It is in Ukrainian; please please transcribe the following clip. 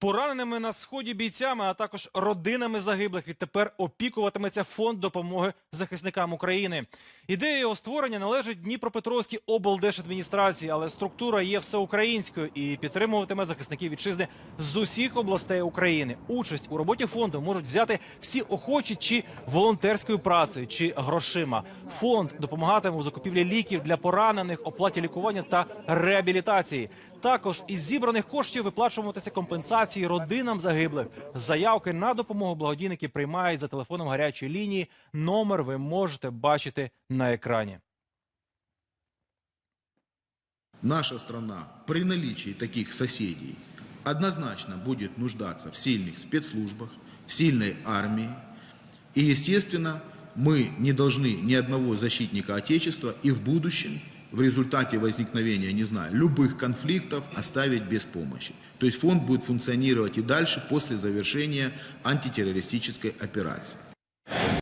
Пораненими на сході бійцями, а також родинами загиблих відтепер опікуватиметься фонд допомоги захисникам України. Ідея його створення належить Дніпропетровській облдержадміністрації, але структура є всеукраїнською і підтримуватиме захисників вітчизни з усіх областей України. Участь у роботі фонду можуть взяти всі охочі чи волонтерською працею, чи грошима. Фонд допомагатиме у закупівлі ліків для поранених, оплаті лікування та реабілітації. Також із зібраних коштів виплачуватися компенсації родинам загиблих. Заявки на допомогу благодійники приймають за телефоном гарячої лінії. Номер ви можете бачити на екрані. Наша страна при наличии таких соседей однозначно будет нуждаться в сильных спецслужбах, в сильной армии. И, естественно, мы не должны ни одного защитника Отечества и в будущем, в результате возникновения, не знаю, любых конфликтов оставить без помощи. То есть фонд будет функционировать и дальше после завершения антитеррористической операции.